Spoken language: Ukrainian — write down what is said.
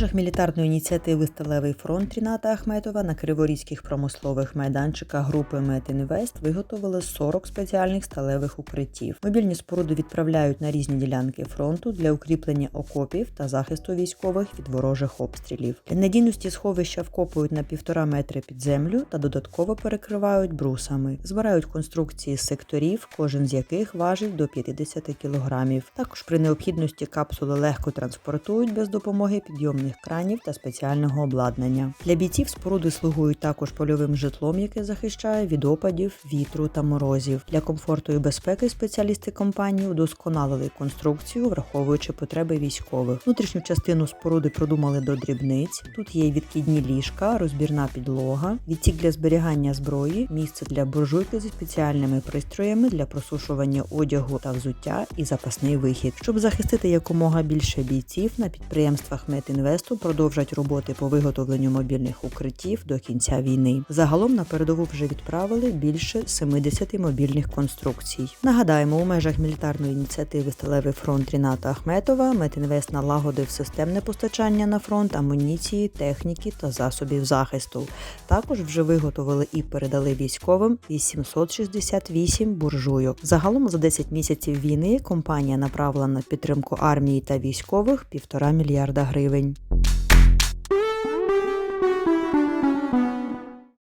межах мілітарної ініціативи Сталевий фронт Ріната Ахметова на криворізьких промислових майданчиках групи Метінвест виготовили 40 спеціальних сталевих укриттів. Мобільні споруди відправляють на різні ділянки фронту для укріплення окопів та захисту військових від ворожих обстрілів. Для надійності сховища вкопують на півтора метри під землю та додатково перекривають брусами. Збирають конструкції секторів, кожен з яких важить до 50 кілограмів. Також при необхідності капсули легко транспортують без допомоги підйомних кранів та спеціального обладнання. Для бійців споруди слугують також польовим житлом, яке захищає від опадів, вітру та морозів. Для комфорту і безпеки спеціалісти компанії удосконалили конструкцію, враховуючи потреби військових. Внутрішню частину споруди продумали до дрібниць. Тут є відкидні ліжка, розбірна підлога, відсік для зберігання зброї, місце для буржуйки зі спеціальними пристроями для просушування одягу та взуття і запасний вихід, щоб захистити якомога більше бійців на підприємствах Метінвесту продовжать роботи по виготовленню мобільних укриттів до кінця війни. Загалом на передову вже відправили більше 70 мобільних конструкцій. Нагадаємо, у межах мілітарної ініціативи Сталевий фронт Ріната Ахметова Метінвест налагодив системне постачання на фронт амуніції, техніки та засобів захисту. Також вже виготовили і передали військовим 868 буржуйок. Загалом за 10 місяців війни компанія направила на підтримку армії та військових півтора мільярда гривень. you